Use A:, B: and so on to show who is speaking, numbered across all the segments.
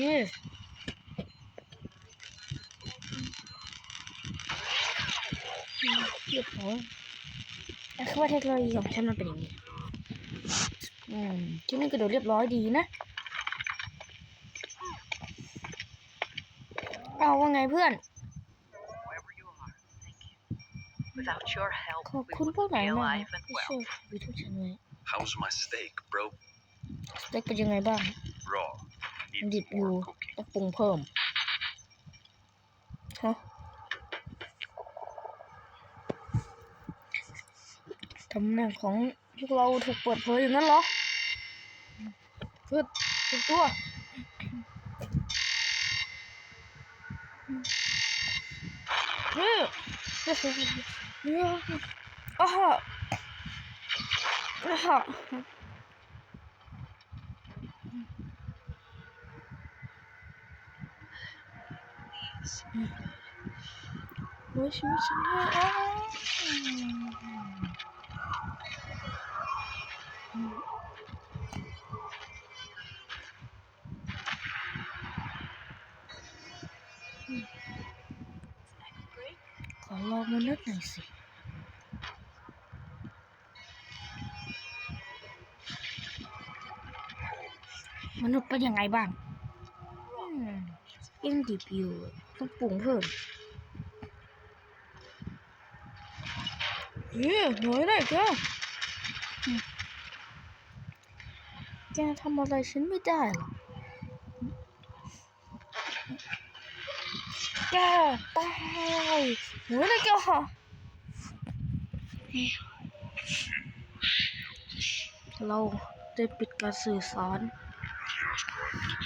A: นี่เรียบร้อยแต่คือว่าเทคโนโลยีของฉันมันเป็นอย่างนี้ อืมที่นี่กระโดดเรียบร้อยดีนะ เอาว่าไงเพื่อน
B: Wherever you are, thank you. Without your help,
A: ขอบ
B: we
A: คุณพวก
B: wouldn't
A: ไหน
B: be
A: มา
B: alive and
A: ที่
B: well.
A: ช่วยวิทูฉันไว้
C: How's my steak, bro?
A: สเต็กเป็นยังไงบ้าง
C: Raw.
A: มันดิบ
C: Needs
A: อยู่
C: more cooking.
A: ต้องปรุงเพิ่มฮะตำแหน่งของพวกเราถูกเปิดเผยอย่างนั้นเหรอเพื่อถูกตัวนี่นี่อะฮะอะฮะ
B: Please.
A: โอ้ยชีวิตฉันเลยอะขอลองมานึ กหน่อยสิมนุษย์เป็นยังไงบ้างอืม ยังดิบอยู่ต้องปรุงเพิ่มเฮ้ยหน่อยได้แกอืมแกทำอะไรฉันไม่ได้หรอกแกตายหน่อยได้แกฮะเราได้ปิดการสื่อสาร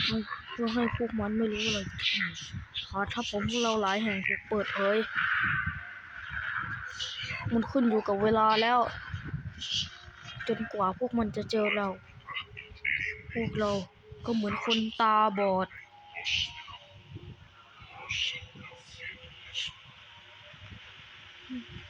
A: เพื่อให้พวกมันไม่รู้อะไรขอถ้าผมเราหลายแห่งถูกเปิดเผยมันขึ้นอยู่กับเวลาแล้ว จนกว่าพวกมันจะเจอเรา พวกเราก็เหมือนคนตาบอด
C: I